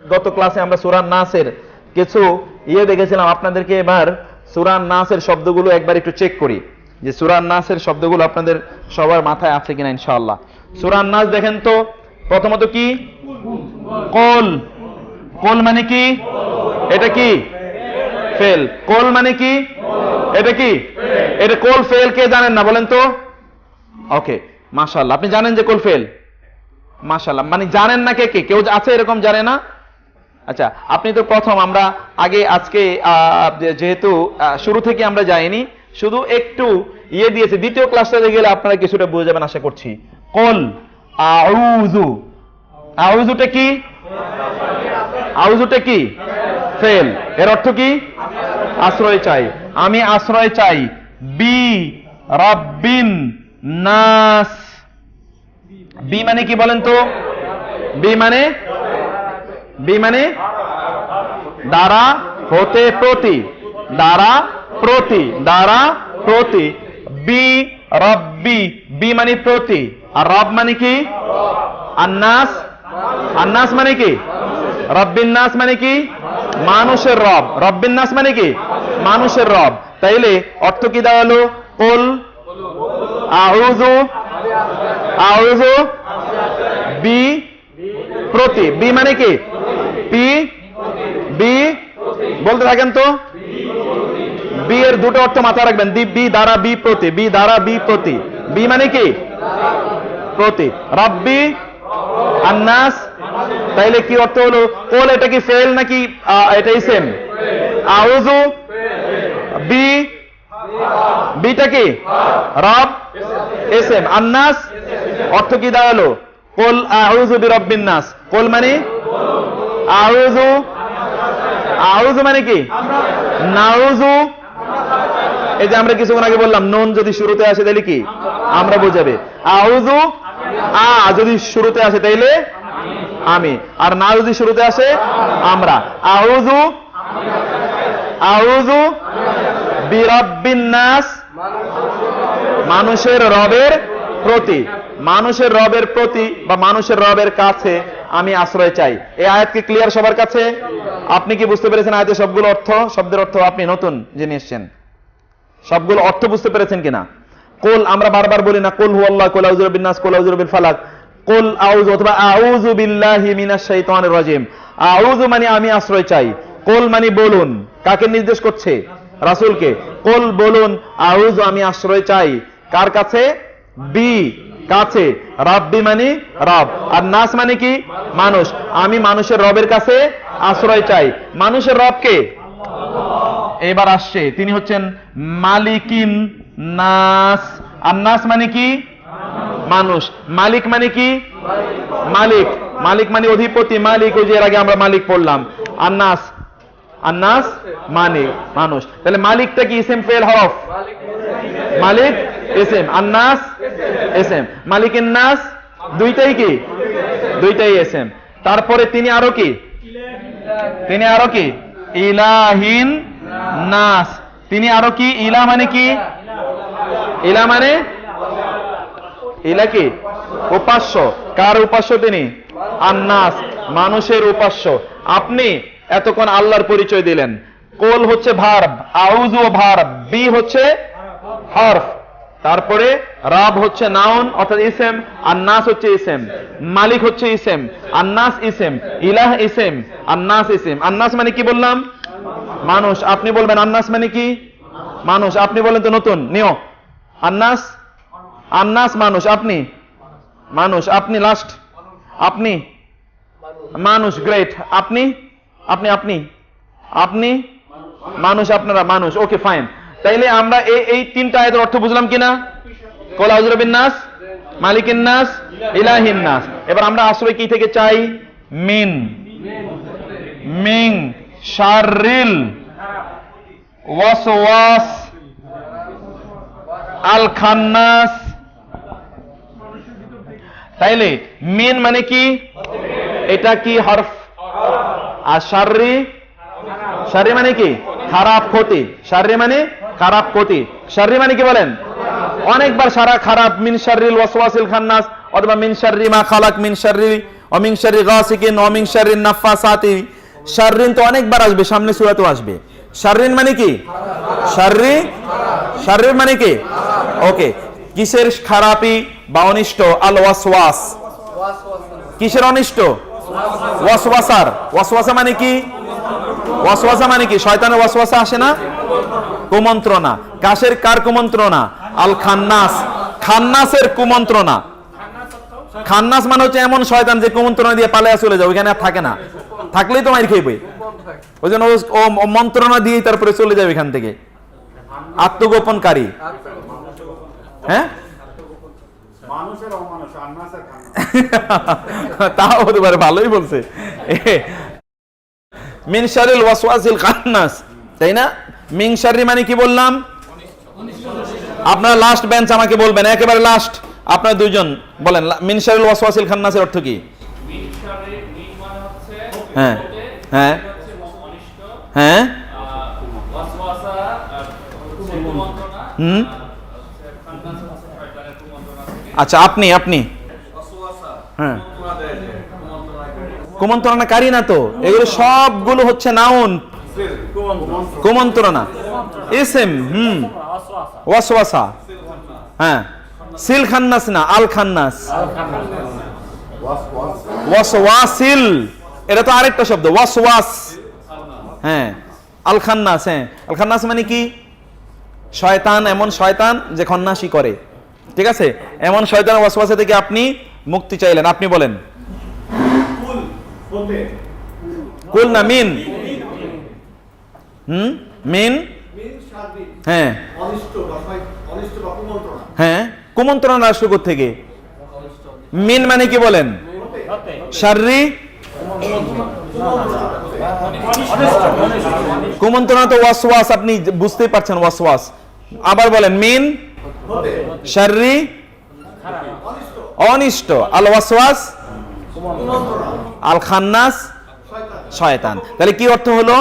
গত ক্লাসে আমরা সুরান নাসের কিছু ইয়ে দেখেছিলাম। আপনাদেরকে এবার সুরান নাসের শব্দগুলো একবার একটু চেক করি যে সুরান নাসের শব্দগুলো আপনাদের সবার মাথায় আছে কিনা ইনশাআল্লাহ। সুরান নাস দেখেন তো, প্রথমত কি? কোল। কোল মানে কি? এটা কি? ফেল। কোল মানে কি? এটা কি? এটা কোল ফেল কে জানেন না বলেন তো? ওকে, মাশাআল্লাহ। আপনি জানেন যে কোল ফেল? মাশাআল্লাহ। মানে জানেন না কে কে? কেউ আছে এরকম জানে না? আচ্ছা আপনি তো প্রথম, আমরা আগে, আজকে যেহেতু শুরু থেকে আমরা যাইনি, শুধু একটু ইয়ে দিয়েছে, দ্বিতীয় ক্লাসটাতে গেলে আপনারা কিছুটা বুঝে যাবেন, আশা করছি। কল, আউযু। আউযুটা কি? আউযুটা কি? ফেল। এর অর্থ কি? আশ্রয় চাই। আমি আশ্রয় চাই। বি, রব্বিন নাস। বি মানে কি বলেন তো? বি মানে বি মানে? দ্বারা হতে প্রতি, দ্বারা প্রতি দ্বারা প্রতি। বি রব্বি, বি মানে প্রতি, আর রব মানে কি? আন্নাস। আন্নাস মানে কি? রব্বিন নাস মানে কি? মানুষের রব। রব্বিন নাস মানে কি? মানুষের রব। তাইলে অর্থ কি দাঁড়াল কোল, আউযু আউযু, বি প্রতি। বি মানে কি? পি বি বলতে থাকেন তো? বি এর দুটো অর্থ মাথায় রাখবেন। দি বি দ্বারা বি প্রতি বি দ্বারা বি প্রতি। বি মানে কি? প্রতি। রব্বি আন্নাস তাইলে কি অর্থ হলো? কোল এটা কি ফেল নাকি আহ, এটা ইসেম আউযু বি বিটা কি? রব এস এম আন্নাস অর্থ কি দাঁড়াল? কোল আউযু বিরব্বিন নাস। কোল মানে? আউযু আউযু মানে কি? নাউযু। এই যে আমরা কিছুক্ষণ আগে বললাম, নুন যদি শুরুতে আসে তাহলে কি? আমরা বোঝাবে। আউযু, আ যদি শুরুতে আসে তাইলে আমি। আর না যদি শুরুতে আসে, আমরা। আউযু আউযু বিরব্বিন মানুষের রবের প্রতি। মানুষের রবের প্রতি বা মানুষের রবের কাছে আমি আশ্রয় চাই। এই আয়াত কি ক্লিয়ার সবার কাছে? আপনি কি বুঝতে পেরেছেন আয়াতের সবগুলো অর্থ? শব্দের অর্থ আপনি নতুন জেনে এসছেন। সবগুলো অর্থ বুঝতে পেরেছেন কিনা? কোল, আমরা বারবার বলি না, কোল হু আল্লাহ কোল আউযু বিন নাস, কোল আউযু বিল ফালাক। কোল আউযু অথবা আউযু বিল্লাহি মিনাশ শাইতানির রাজিম। আউযু মানে আমি আশ্রয় চাই। কোল মানে বলুন। কাকে নির্দেশ করছে? রাসূলকে। কোল বলুন, আউযু আমি আশ্রয় চাই। কার কাছে? বি কাছে। রাব্বি মানে রব। আর নাস মানে কি? মানুষ। আমি মানুষের রবের কাছে আশ্রয় চাই। মানুষের রবকে এবার আসছে। তিনি হচ্ছেন মালিকিন নাস। আর নাস মানে কি? মানুষ। মালিক মানে কি? মালিক। মালিক মানে অধিপতি। মালিক, ওই যে এর আগে আমরা মালিক পড়লাম। আন্নাস আন্নাস মানে মানুষ। তাহলে মালিকটা কি ইসেম ফেল হরফ মালিক এসএম। আন্নাস এসএম। মালিকের নাস দুইটাই কি? দুইটাই এসএম। তারপরে তিনি আরও কি? তিনি আরও কি? ইলাহিন নাস। তিনি আরও কি? ইলা মানে কি? ইলা মানে? ইলা কি? উপাস্য। কার উপাস্য তিনি? আন্নাস। মানুষের উপাস্য। আপনি এতক্ষণ আল্লাহর পরিচয় দিলেন। কোল হচ্ছে ভার্ব ও ভার্ব, বি হচ্ছে হরফ। তারপরে রাব হচ্ছে নাউন, অর্থাৎ ইসেম আন্নাস হচ্ছে ইসেম। মালিক হচ্ছে ইসেম আন্নাস ইসেম, ইলাহ ইসেম আন্নাস ইসেম। আন্নাস মানে কি বললাম? মানুষ। আপনি বলবেন আন্নাস মানে কি? মানুষ। আপনি বলেন তো নতুন, নিও। আন্নাস আন্নাস মানুষ, আপনি? মানুষ। আপনি লাস্ট আপনি? মানুষ গ্রেট আপনি? আপনি আপনি? আপনি? মানুষ আপনারা, মানুষ। ওকে ফাইন তাইলে আমরা এই এই তিনটা আয়াতের অর্থ বুঝলাম কিনা? কোল আউজুরাবিন নাস মালিকিন নাস, ইলাহিন এবার আমরা আশ্রয় কি থেকে চাই? মিন। মিং। শারিল ওয়াসওয়াস। আল খান্নাস তাইলে মিন মানে কি? এটা কি হরফ? আর শাররি? শাররি মানে কি? খারাপ ক্ষতি। শাররি মানে খারাপ ক্ষতি। শাররি মানে কি বলেন? অনেকবার সারা খারাপ, মিন শাররিল ওয়াসওয়াসিল খান্নাস, অথবা মিন শাররি মা খালাক মিন শাররি অমিং শারি গাসিকিন অমিং শারি নাফাসাতি। শাররিন তো অনেকবার আসবে, সামনে সূরাতেও আসবে। শাররিন মানে কি? শাররি? শাররির মানে কি? ওকে। কিসের খারাপি? বা অনিষ্ট? আল ওয়াসওয়াস। কিসের অনিষ্ট? ওয়াসওয়াসার। ওয়াসওয়াসা মানে কি? ওয়াসওয়াসা মানে কি? শয়তানের ওয়াসওয়াসা আসে না? কুমন্ত্রণা। কাশের কার কুমন্ত্রণা? আল খান্নাস খান্নাসের কুমন্ত্রণা। খান্নাস মানে হচ্ছে এমন শয়তান যে কুমন্ত্রণা দিয়ে পালিয়ে চলে যায়, ওইখানে থাকে না। থাকলেই তো মাইর খেয়ে ওই জন্য ও- মন্ত্রণা দিয়েই তারপরে চলে যাবে এখান থেকে। আত্মগোপনকারী। হ্যাঁ? তাও হতে পারে ভালোই বলছে। মিন শারিল ওয়াসওয়াসিল খান্নাস তাই না? মিন শারি মানে কি বললাম? আপনার লাস্ট বেঞ্চ আমাকে বলবেন একেবারে লাস্ট আপনার দুইজন বলেন লা- মিন শারিল ওয়াসওয়াসিল খান্নাসের অর্থ কি? হ্যাঁ হ্যাঁ। হ্যাঁ। হুম। আচ্ছা আপনি আপনি। হ্যাঁ। কুমন্ত্রণাকারী না তো? এগুলো সবগুলো হচ্ছে নাউন। কুমন্ত্রণা। এসএম, হুম। ওয়াসওয়াসা। হ্যাঁ। সিল খান্নাস না আল খান্নাস ওয়াসওয়াসিল। এটা তো আরেকটা শব্দ, ওয়াসওয়াস। হ্যাঁ। আল খান্নাস হ্যাঁ। আল খান্নাস মানে কি? শয়তান, এমন শয়তান যে খন্নাসি করে। ঠিক আছে? এমন শয়তান ওয়াসওয়াসা থেকে আপনি মুক্তি চাইলেন। আপনি বলেন। কুল না, মিন? হুম? মিন? হ্যাঁ। হ্যাঁ। কুমন্ত্রণা আসবে থেকে। মিন মানে কি বলেন? শাররি? কুমন্ত্রণা তো ওয়াসওয়াস, আপনি বুঝতেই পারছেন ওয়াসওয়াস। আবার বলেন, মিন? শাররি? অনিষ্ট। আল ওয়াসওয়াস আল খান্নাস শয়তান। তাহলে কি অর্থ হলো?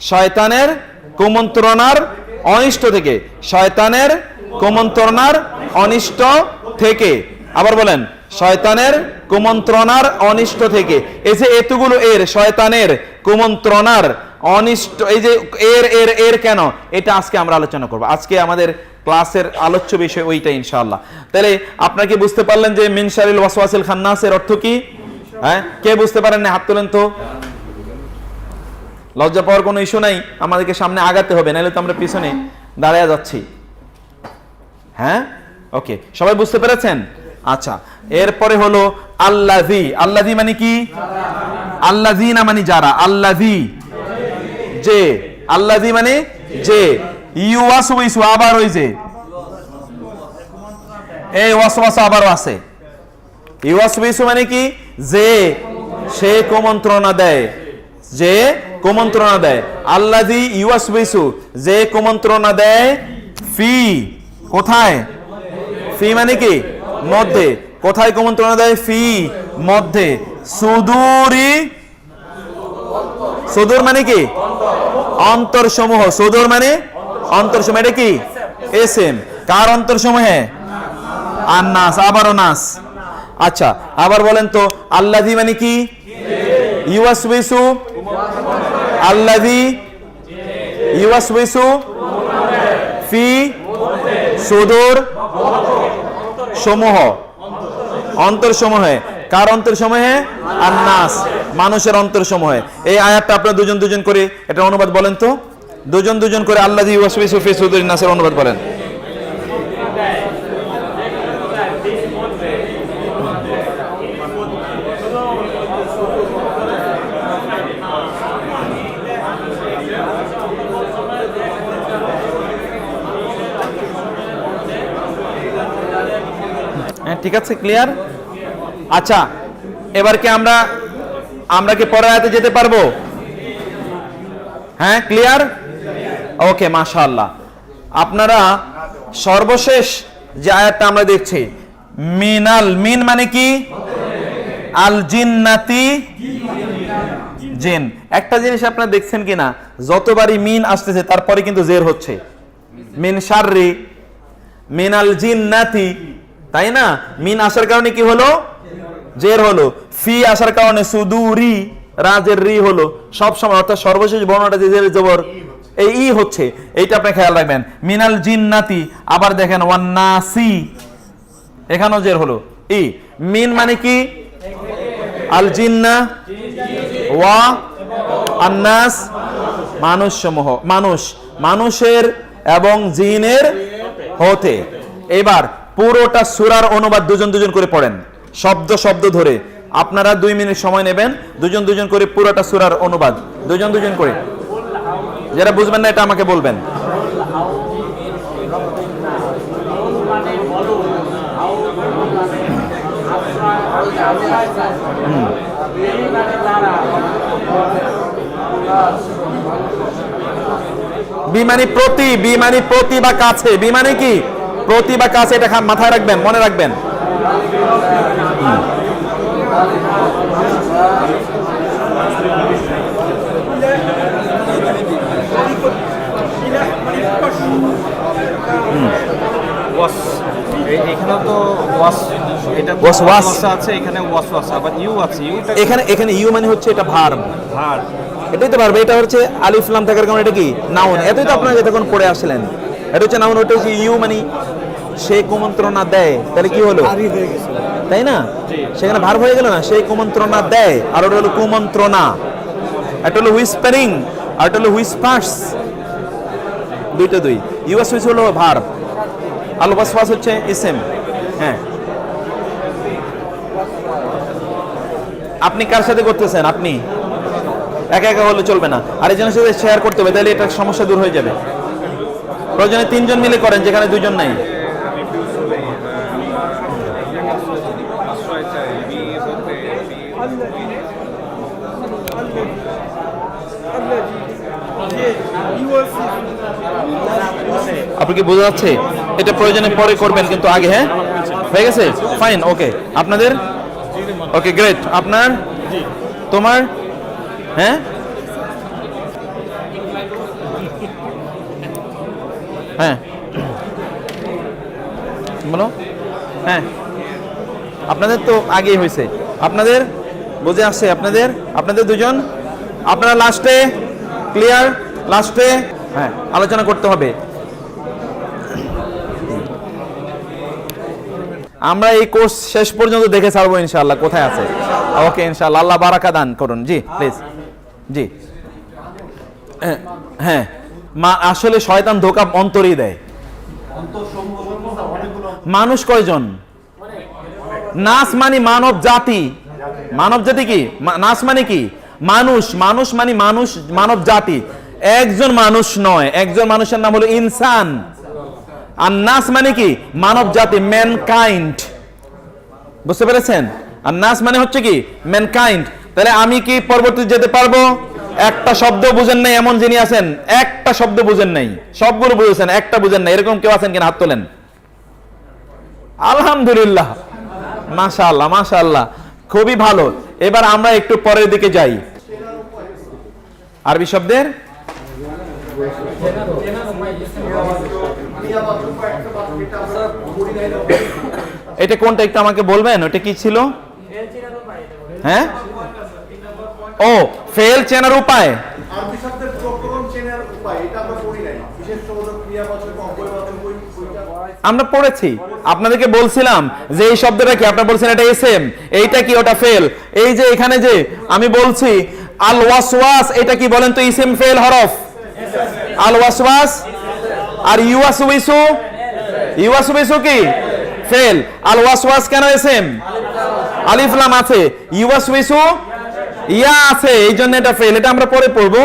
শয়তানের কুমন্ত্রণার অনিষ্ট থেকে। শয়তানের কুমন্ত্রণার অনিষ্ট থেকে। আবার বলেন, শয়তানের কুমন্ত্রণার অনিষ্ট থেকে। এই যে এতগুলো এর, শয়তানের কুমন্ত্রণার অনিষ্ট, এই যে এর এর এর কেন? এটা আজকে আমরা আলোচনা করব। আজকে আমাদের ক্লাসের আলোচ্য বিষয় ওইটা ইনশাআল্লাহ। তাহলে আপনারা কি বুঝতে পারলেন যে মিনশারিল ওয়াসওয়াসিল খান্নাসের অর্থ কি? হ্যাঁ? কে বুঝতে পারেন না? হাত তোলেন তো। লজ্জা পাওয়ার কোনো ইস্যু নাই, আমাদেরকে সামনে আগাতে হবে, নাহলে তো আমরা পিছনে দাঁড়ায় যাচ্ছি। হ্যাঁ? ওকে, সবাই বুঝতে পেরেছেন? আচ্ছা এরপরে হলো আল্লাজি আল্লাজি মানে কি? আল্লাজি না মানে যারা? আল্লাজি যে? আল্লাজি মানে যে? ইউ ওয়াসু ইসু, আবার ওই যে। এই ওয়াসওয়াস আবারও আছে। ইউয়াসবিসু মানে কি? যে, সে কুমন্ত্রণা দেয়। যে কুমন্ত্রণা দেয়। আল্লাজি ইউয়াসবিসু যে কুমন্ত্রণা দেয় ফি। কোথায়? ফি মানে কি? মধ্যে। কোথায় কুমন্ত্রণা দেয়? ফি, মধ্যে। সুদূরি, সুদূর মানে কি? অন্তর সমূহ সুদূর মানে অন্তর সমূহ এটা কি? এস এম কার অন্তর সমূহে আর নাস আবারও নাস। আচ্ছা আবার বলেন তো আল্লাদি মানে কি? ইউয়াসবিসু আল্লাদি ইউয়াসবিসু ফি সুদূর সমূহ। অন্তর সমূহে কার অন্তর সমূহে আর নাস মানুষের অন্তর সমূহে এই আয়াতটা আপনারা দুজন দুজন করে এটা অনুবাদ বলেন তো। দুজন দুজন করে আল্লাহ সুদূর নাসের অনুবাদ করেন। হ্যাঁ ঠিক আছে ক্লিয়ার আচ্ছা এবার কি আমরা আমরা কি আয়াতে যেতে পারব? হ্যাঁ ক্লিয়ার ওকে, মাশাআল্লাহ। আপনারা সর্বশেষ যে আয়াতটা আমরা দেখছি, মিনাল, মিন মানে কি? আল জিন্নাতি জিন। একটা জিনিস আপনারা দেখছেন কিনা? যতবারই মিন আসতেছে, তারপরে কিন্তু জের হচ্ছে। মিন শাররি, মিনাল জিন্নাতি, তাই না? মিন আসার কারণে কি হলো? জের হলো। ফি আসার কারণে সুদুরি, রাজের রি হলো। সব সময় অর্থাৎ সর্বশেষ বর্ণটা যে জের, জবর। এই ই হচ্ছে, এইটা আপনি খেয়াল রাখবেন। মিনাল জিন্নাতি, আবার দেখেন ওয়ান্নাসি। এখানেও জের হলো। ই, মিন মানে কি? আল জিন্না ওয়া আন্নাস মানুষ সমূহ মানুষ। মানুষের এবং জিনের হতে। এবার পুরোটা সুরার অনুবাদ দুজন দুজন করে পড়েন। শব্দ শব্দ ধরে। আপনারা দুই মিনিট সময় নেবেন, দুজন দুজন করে পুরোটা সুরার অনুবাদ। দুজন দুজন করে। যারা বুঝবেন না, এটা আমাকে বলবেন। বিমানি প্রতি বিমানি প্রতি বা কাছে, বিমানি কি? প্রতি বা কাছে, এটা মাথায় রাখবেন, মনে রাখবেন। ওয়াস। এখানে তো ওয়াস। এটা ওয়াস, ওয়াস। ওয়াস আছে এখানে ওয়াস ওয়াস। আবার ইউ আছে ইউটা এখানে এখানে ইউ মানে হচ্ছে এটা ভার্ব। ভার এটাই তো এটা হচ্ছে আলিফ লাম থাকার কারণে এটা কি? নাউন। এতই তো আপনারা যতক্ষণ পড়ে আসলেন। এটা হচ্ছে নাউন ওটা হচ্ছে ইউ মানে সে কুমন্ত্রণা দেয়। তাহলে কি হলো? তাই না? সেখানে ভার হয়ে গেল না? সেই কুমন্ত্রণা দেয়। আর ওটা হলো কুমন্ত্রণা। এটা হলো হুইসপারিং আর এটা হলো হুইসপার্স দুইটা দুই। ইউএস হুইস হলো ভার আল ওয়াসওয়াস হচ্ছে ইসেম হ্যাঁ। আপনি কার সাথে করতেছেন? আপনি? একা একা হলে চলবে না। আরেকজনের সাথে শেয়ার করতে হবে তাহলে এটা সমস্যা দূর হয়ে যাবে। প্রয়োজনে তিনজন মিলে করেন যেখানে দুজন নাই। আপনি কি বোঝা যাচ্ছে? এটা প্রয়োজনে পরে করবেন কিন্তু আগে হ্যাঁ? হয়ে গেছে? ফাইন ওকে আপনাদের? ওকে গ্রেট আপনার? তোমার? হ্যাঁ? হ্যাঁ। বলো। হ্যাঁ। আপনাদের তো আগেই হয়েছে। আপনাদের? বুঝে আসছে। আপনাদের? আপনাদের দুজন? আপনারা লাস্টে ক্লিয়ার লাস্টে হ্যাঁ আলোচনা করতে হবে। আমরা এই কোর্স শেষ পর্যন্ত দেখে ছাড়বো ইনশাআল্লাহ। কোথায় আছে? ওকে ইনশাআল্লাহ। আল্লাহ বারাকা দান করুন। জি প্লিজ জি। হ্যাঁ, মা আসলে শয়তান ধোকা অন্তরই দেয়। মানুষ কয়জন? নাস মানে মানব জাতি। মানব জাতি কি? নাস মানে কি? মানুষ। মানুষ মানে মানুষ মানব জাতি। একজন মানুষ নয়। একজন মানুষের নাম হলো ইনসান। আর নাস মানে কি? মানব জাতি ম্যানকাইন্ড বুঝতে পেরেছেন? আর নাস মানে হচ্ছে কি? ম্যানকাইন্ড তাহলে আমি কি পরবর্তী যেতে পারব? একটা শব্দ বুঝেন নাই, এমন যিনি আছেন, একটা শব্দ বুঝেন নাই। সবগুলো বুঝেছেন, একটা বুঝেন নাই। এরকম কেউ আছেন কিনা? হাত তোলেন। আলহামদুলিল্লাহ। মাশাআল্লাহ মাশাআল্লাহ। খুবই ভালো। এবার আমরা একটু পরের দিকে যাই। আরবি শব্দের? এটা কোনটা একটু আমাকে বলবেন? ওটা কি ছিল? হ্যাঁ? ও, ফেল চেনার উপায়। আমরা পড়েছি। আপনাদেরকে বলছিলাম যে এই শব্দটা কি? আপনারা বলছেন এটা এসএম। এইটা কি? ওটা ফেল। এই যে এখানে যে আমি বলছি আল ওয়াসওয়াস এটা কি বলেন তো? ইসেম ফেল, হরফ? আল ওয়াসওয়াস আর ইউয়াসউইসু ইউয়াসউইসু কি? ফেল। আল ওয়াসওয়াস কেন এসএম আলিফ লাম আছে। ইউয়াসউইসু ইয়া আছে, এই জন্য এটা ফেল। এটা আমরা পরে পড়ব।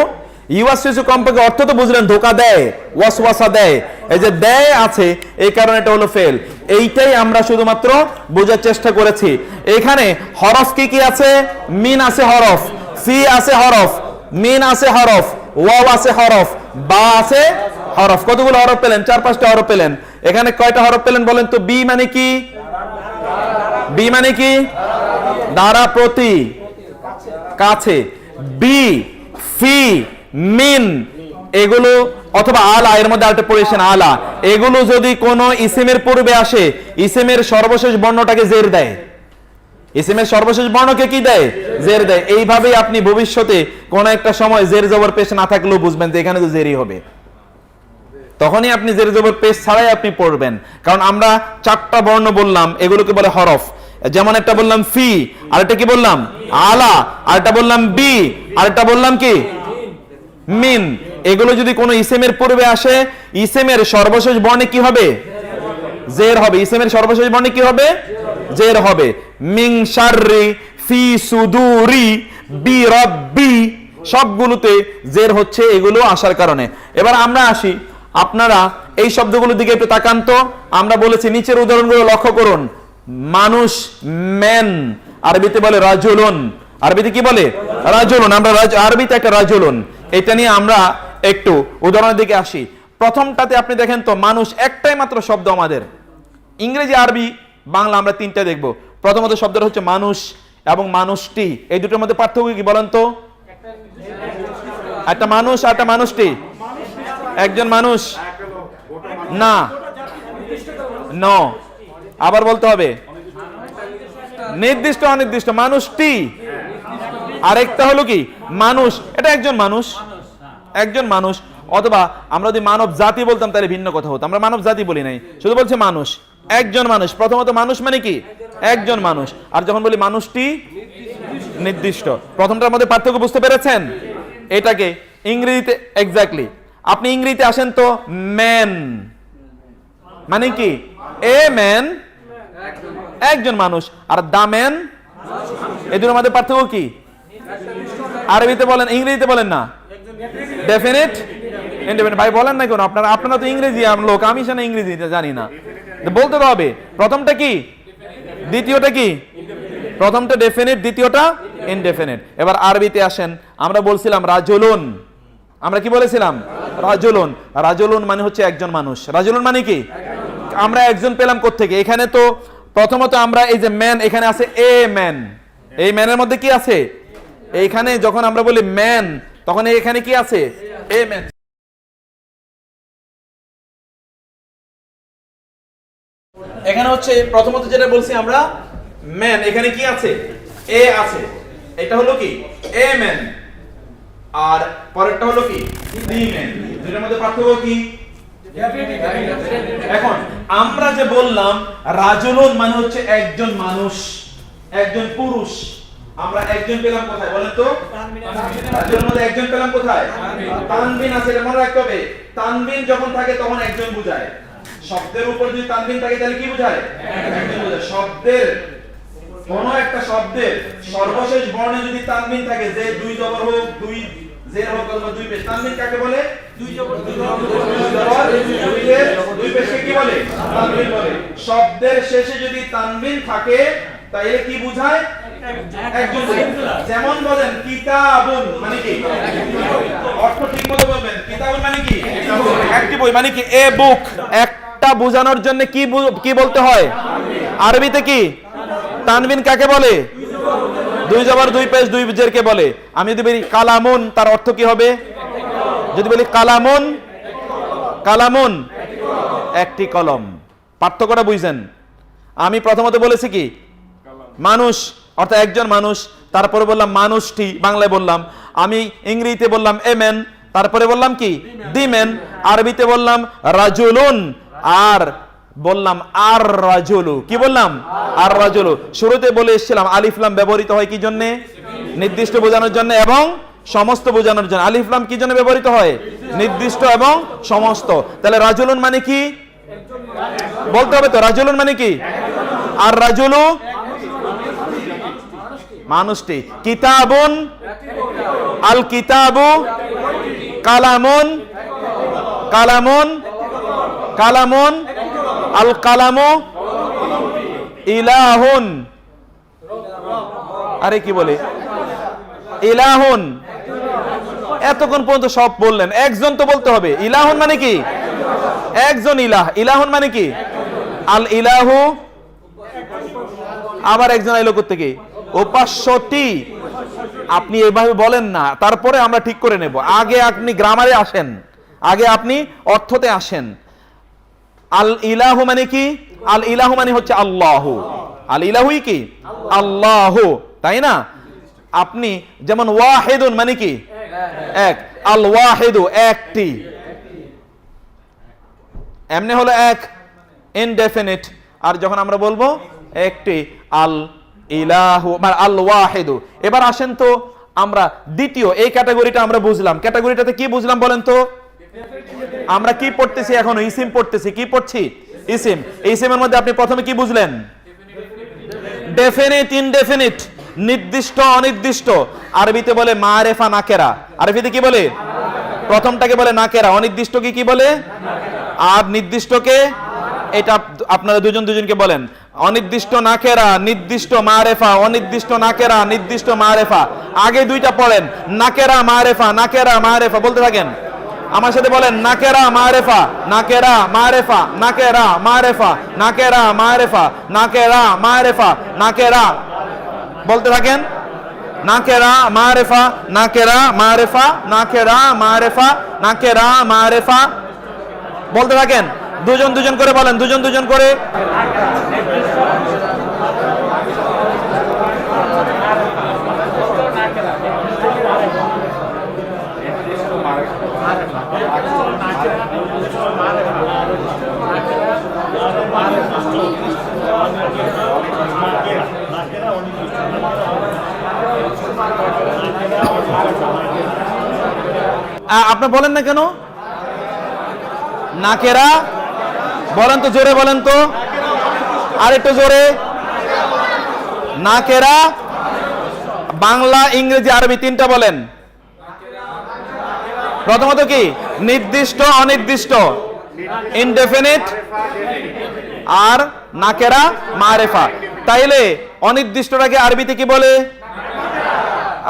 ইউয়াসউইসু কমপক্ষে অর্থ তো বুঝলেন, ধোকা দেয়, ওয়াসওয়াসা দেয়। এই যে দেয় আছে, এই কারণে এটা হলো ফেল। এইটাই আমরা শুধুমাত্র বোঝার চেষ্টা করেছি। এখানে হরফ কি কি আছে? মিন আছে হরফ সি আছে হরফ, মিন আছে হরফ, ওয়াও আছে হরফ, বা আছে হরফ, কতগুলো হরফ পেলেন? চার পাঁচটা হরফ পেলেন। এখানে কয়টা হরফ পেলেন বলেন তো? বি মানে কি? বি মানে কি? দ্বারা প্রতি। কাছে। বি, ফি, মিন। এগুলো, অথবা আলা, এর মধ্যে আরেকটা পড়েছেন আলা। এগুলো যদি কোনো ইসিমের পূর্বে আসে, ইসিমের সর্বশেষ বর্ণটাকে জের দেয়। ইসিমের সর্বশেষ বর্ণকে কি দেয়? জের দেয়। এইভাবেই আপনি ভবিষ্যতে কোন একটা সময় জের জবর পেশ না থাকলেও বুঝবেন যে এখানে তো জেরই হবে। তখনই আপনি জের জবর পেশ ছাড়াই আপনি পড়বেন। কারণ আমরা চারটা বর্ণ বললাম, এগুলোকে বলে হরফ। যেমন একটা বললাম ফি, আরেকটা কি বললাম? আলা, আরেকটা বললাম বি, আরেকটা বললাম কি? মিন। এগুলো যদি কোনো ইসেমের পূর্বে আসে, ইসেমের সর্বশেষ বর্ণে কি হবে? জের হবে। ইসেমের সর্বশেষ বর্ণে কি হবে? জের হবে। মিং শাররি, ফি সুদুরি, বি রব্বি। সবগুলোতে জের হচ্ছে এগুলো আসার কারণে। এবার আমরা আসি আপনারা এই শব্দগুলোর দিকে একটু তাকান তো। আমরা বলেছি, নিচের উদাহরণগুলো লক্ষ্য করুন। মানুষ, ম্যান। আরবিতে বলে রাজুলুন। আরবিতে কি বলে? রাজুলুন। আমরা আরবিতে একটা রাজুলুন। এটা নিয়ে আমরা একটু উদাহরণের দিকে আসি। প্রথমটাতে আপনি দেখেন তো, মানুষ একটাই মাত্র শব্দ আমাদের। ইংরেজি, আরবি, বাংলা আমরা তিনটা দেখব। প্রথমত শব্দটা হচ্ছে মানুষ এবং মানুষটি। এই দুটোর মধ্যে পার্থক্য কি বলেন তো? একটা মানুষ আর একটা মানুষটি। একজন মানুষ? না। ন। আবার বলতে হবে। নির্দিষ্ট অনির্দিষ্ট। মানুষটি। আরেকটা হলো কি? মানুষ। এটা একজন মানুষ। একজন মানুষ। অথবা আমরা যদি মানব জাতি বলতাম তাহলে ভিন্ন কথা হতো। আমরা মানব জাতি বলি নাই। শুধু বলছে মানুষ। একজন মানুষ। প্রথমত মানুষ মানে কি? একজন মানুষ। আর যখন বলি মানুষটি নির্দিষ্ট। প্রথমটার মধ্যে পার্থক্য বুঝতে পেরেছেন? এটাকে ইংরেজিতে এক্স্যাক্টলি আপনি ইংরেজিতে আসেন তো, ম্যান মানে কি? A man. একজন মানুষ। আর দা ম্যান? এই দুটোর মধ্যে পার্থক্য কি? আরবিতে বলেন, ইংরেজিতে বলেন না। ডেফিনেট ইন্ডিপেন্ডেন্ট ভাই, বলেন না কেন? আপনারা আপনারা তো ইংরেজি লোক, আমি সেনা ইংরেজি জানি না। বলতে তো হবে। প্রথমটা কি? দ্বিতীয়টা কি? প্রথমটা ডেফিনেট দ্বিতীয়টা ইনডেফিনেট এবার আরবিতে আসেন। আমরা বলছিলাম রাজুলুন। আমরা কি বলেছিলাম? রাজুলুন। রাজুলুন মানে হচ্ছে একজন মানুষ। রাজুলুন মানে কি? আমরা একজন পেলাম কোত্থেকে? এখানে তো প্রথমত আমরা এই যে ম্যান এখানে আছে এ ম্যান এই ম্যানের মধ্যে কি আছে? এইখানে যখন আমরা বলি ম্যান তখন এখানে কি আছে? এ ম্যান এখানে হচ্ছে প্রথমত যেটা বলছি আমরা ম্যান এখানে কি আছে? এ আছে। এটা হলো কি? এ ম্যান আর পরেরটা হলো কি? কি? এখন আমরা যে বললাম রাজুলুন মানে হচ্ছে একজন মানুষ, একজন পুরুষ। আমরা একজন পেলাম কোথায় বলেন তো? রাজুলের মধ্যে একজন পেলাম কোথায়? তানবিন আছে, এটা মনে রাখতে হবে। তানবিন যখন থাকে, তখন একজন বোঝায়। শব্দের উপর যদি তানবিন থাকে, তাহলে কি বোঝায়? একজন বোঝায়। শব্দের কোন একটা শব্দের সর্বশেষ বর্ণে যদি তানবিন থাকে যে দুই জবর হোক দুই জের হোক অথবা দুই পেশ তানবিন কাকে বলে? দুই জবর দুই জবর দুই পেশ দুই পেশকে কি বলে? তানবিন বলে। শব্দের শেষে যদি তানবিন থাকে তাহলে কি বোঝায়? একজন। যেমন বলেন কিতাবুন মানে কি? অর্থ ঠিক মতো বলবেন। কিতাবুন মানে কি? একটি বই মানে কি? এ বুক। একটা বোঝানোর জন্য কি কি বলতে হয়? আরবিতে কি? তানবিন কাকে বলে? দুই জবর দুই পেশ, দুই জেরকে বলে। আমি যদি বলি কালামুন, তার অর্থ কি হবে? যদি বলি কালামুন কালামুন, একটি কলম। পার্থক্যটা বুঝছেন আমি প্রথমত বলেছি কি? মানুষ, অর্থাৎ একজন মানুষ, তারপরে বললাম মানুষটি, বাংলায় বললাম। আমি ইংরেজিতে বললাম এমেন তারপরে বললাম কি? দিমেন আরবিতে বললাম রাজুলুন। আর বললাম, আর রাজুলু। কি বললাম? আর রাজুলু। শুরুতে বলে এসেছিলাম আলিফলাম ব্যবহৃত হয় কি জন্য? নির্দিষ্ট বোঝানোর জন্য এবং সমস্ত বোঝানোর জন্য। আলিফলাম কি জন্য ব্যবহৃত হয়? নির্দিষ্ট এবং সমস্ত। তাহলে রাজুলুন মানে কি? বলতে হবে তো, রাজুলুন মানে কি? আর রাজুলু? মানুষটি। কিতাবুন? আল কিতাবু? কালামুন? কালামুন? কালামুন? আল কালামু ইলাহুন। আরে কি বলে? ইলাহুন। এতক্ষণ পর্যন্ত সব বললেন। একজন তো বলতে হবে। ইলাহুন মানে কি? একজন ইলাহ। ইলাহুন মানে কি? আল ইলাহু আবার একজন আইলো থেকে উপাস্যটি আপনি এভাবে বলেন না। তারপরে আমরা ঠিক করে নেব। আগে আপনি গ্রামারে আসেন। আগে আপনি অর্থতে আসেন। আল ইলাহু মানে কি? আল ইলাহু মানে হচ্ছে আল্লাহ। আল ইলাহুই কি? আল্লাহ। তাই না? আপনি যেমন ওয়াহেদুন মানে কি? এক। আল ওয়াহেদু, একটি। এমনি হলো এক। ইনডেফিনিট আর যখন আমরা বলব, একটি। আল ইলাহু মানে আল ওয়াহেদু। এবার আসেন তো আমরা দ্বিতীয়, এই ক্যাটাগরিটা আমরা বুঝলাম। ক্যাটাগরিটাতে কি বুঝলাম বলেন তো? আমরা কি পড়তেছি এখন? ইসিম পড়তেছি। কি পড়ছি? ইসিম। ইসিমের মধ্যে আপনি প্রথমে কি বুঝলেন? ডেফিনিট ইনডেফিনিট নির্দিষ্ট, অনির্দিষ্ট। আরবিতে বলে মারেফা, নাকেরা। আরবিতে কি বলে? প্রথমটাকে বলে নাকেরা। অনির্দিষ্টকে কি বলে? আর নির্দিষ্টকে, এটা আপনারা দুজন দুজনকে বলেন। অনির্দিষ্ট নাকেরা, নির্দিষ্ট মারেফা, অনির্দিষ্ট নাকেরা, নির্দিষ্ট মারেফা। আগে দুইটা পড়েন। নাকেরা, মারেফা নাকেরা, মারেফা, বলতে থাকেন। আমার সাথে বলেন, নাকেরা মারেফা নাকেরা মারেফা নাকেরা মারেফা নাকেরা মারেফা নাকেরা মারেফা, নাকেরা। বলতে থাকেন, নাকেরা মারেফা নাকেরা মারেফা নাকেরা মারেফা নাকেরা মারেফা। বলতে থাকেন, দুজন দুজন করে বলেন, দুজন দুজন করে। আপনি বলেন না কেন? নাকেরা? বলেন তো জোরে, বলেন তো। আর একটু জোরে। নাকেরা? বাংলা, ইংরেজি, আরবি তিনটা বলেন। প্রথমত কি? নির্দিষ্ট, অনির্দিষ্ট। ইনডেফিনিট আর নাকেরা? মারেফা। তাইলে অনির্দিষ্টটাকে আরবিতে কি বলে?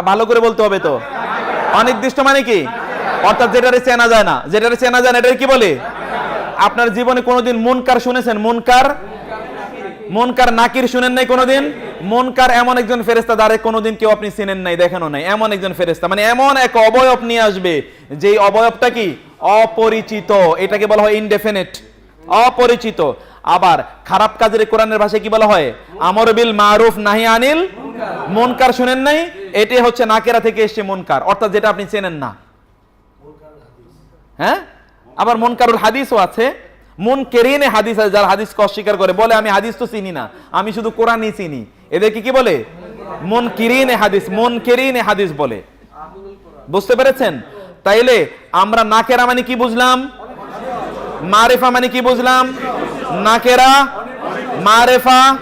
ভালো করে বলতে হবে তো। অনির্দিষ্ট মানে কি? অর্থাৎ যেটারে চেনা যায় না, যেটারে চেনা যায় না এটাকে কি বলে? আপনার জীবনে কোনোদিন মুনকার শুনেছেন? মুনকার? মুনকার নাকির শুনেন নাই কোনোদিন? মুনকার এমন একজন ফেরেস্তা দ্বারে কোনোদিন কেউ আপনি চিনেন নাই, দেখানো নাই। এমন একজন ফেরেস্তা মানে এমন এক অবয়ব নিয়ে আসবে, যেই অবয়বটা কি? অপরিচিত। এটাকে বলা হয় ইনডেফিনিট অপরিচিত। আবার খারাপ কাজের কোরআনের ভাষায় কি বলা হয়? আমর বিল মারুফ নাহি আনিল মুনকার শুনেন নাই? এটি হচ্ছে নাকেরা থেকে এসছে মুনকার। অর্থাৎ যেটা আপনি চেনেন না। হ্যাঁ? আবার মনকারুল হাদিসও আছে। মন কেরিনে হাদিস আছে, যারা হাদিসকে অস্বীকার করে। বলে, আমি হাদিস তো চিনি না। আমি শুধু কোরআনই চিনি। এদেরকে কি বলে? মন কিরিনে হাদিস মন কেরিনে হাদিস বলে। বুঝতে পেরেছেন? তাইলে আমরা নাকেরা মানে কি বুঝলাম? মারেফা মানে কি বুঝলাম? নাকেরা, মারেফা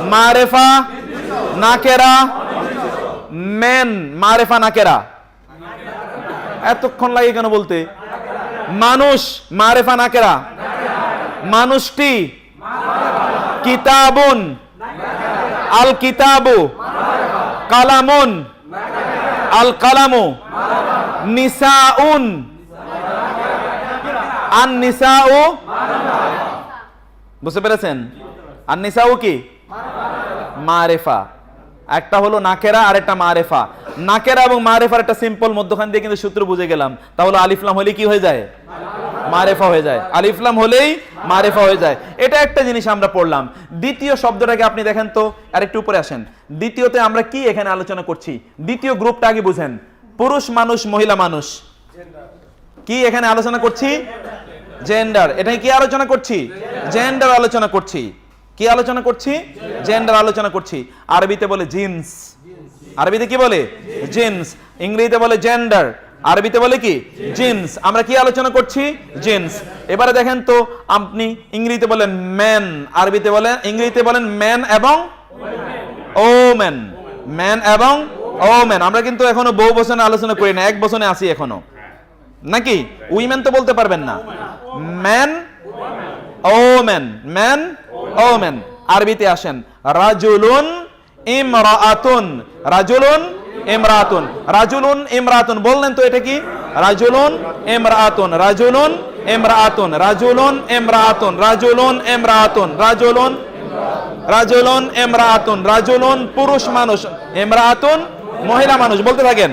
মারেফা, নাকেরা, মেন, মারেফা, নাকেরা। এতক্ষণ লাগে কেন বলতে? মানুষ, মারেফা নাকেরা। মানুষটি কিতাবুন আল কিতাবু কালামুন আল কালামু নিসাউন আন নিসাউ বুঝতে পেরেছেন? আর নিসাউ কি? মারেফা। একটা হলো নাকেরা আর একটা মারেফা। নাকেরা এবং মারেফার একটা সিম্পল মধ্যখান দিয়ে কিন্তু সূত্র বুঝে গেলাম। তাহলে আলিফলাম হলে কি হয়ে যায়? মারেফা হয়ে যায়। আলিফলাম হলেই মারেফা হয়ে যায়। এটা একটা জিনিস আমরা পড়লাম। দ্বিতীয় শব্দটাকে আপনি দেখেন তো আর একটু উপরে আসেন। দ্বিতীয়তে আমরা কি এখানে আলোচনা করছি? দ্বিতীয় গ্রুপটা আগে বুঝেন। পুরুষ মানুষ, মহিলা মানুষ। কি এখানে আলোচনা করছি? জেন্ডার এটা কি আলোচনা করছি? জেন্ডার আলোচনা করছি। কি আলোচনা করছি? জেন্ডার আলোচনা করছি। আরবিতে বলে জিন্স আরবিতে কি বলে? জিন্স ইংরেজিতে বলে জেন্ডার আরবিতে বলে কি? জিন্স আমরা কি আলোচনা করছি? জিন্স এবারে দেখেন তো, আপনি ইংরেজিতে বলেন ম্যান আরবিতে বলেন, ইংরেজিতে বলেন ম্যান এবং ও ম্যান ম্যান এবং ও ম্যান আমরা কিন্তু এখনও বহু বছরে আলোচনা করি না, এক বছরে আসি এখনও। নাকি? উইমেন তো বলতে পারবেন না। ম্যান ও ম্যান? ম্যান ও ম্যান আরবিতে আসেন। রাজুলুন ইমরাআতুন রাজুলুন ইমরাতুন। রাজুলুন ইমরাতুন। বললেন তো এটা কি? রাজুলুন ইমরাতুন। রাজুলুন ইমরাতুন। রাজুলুন ইমরাতুন। রাজুলুন ইমরাতুন। রাজুলুন রাজুলুন ইমরাতুন। রাজুলুন পুরুষ মানুষ। ইমরাতুন মহিলা মানুষ। বলতে থাকেন।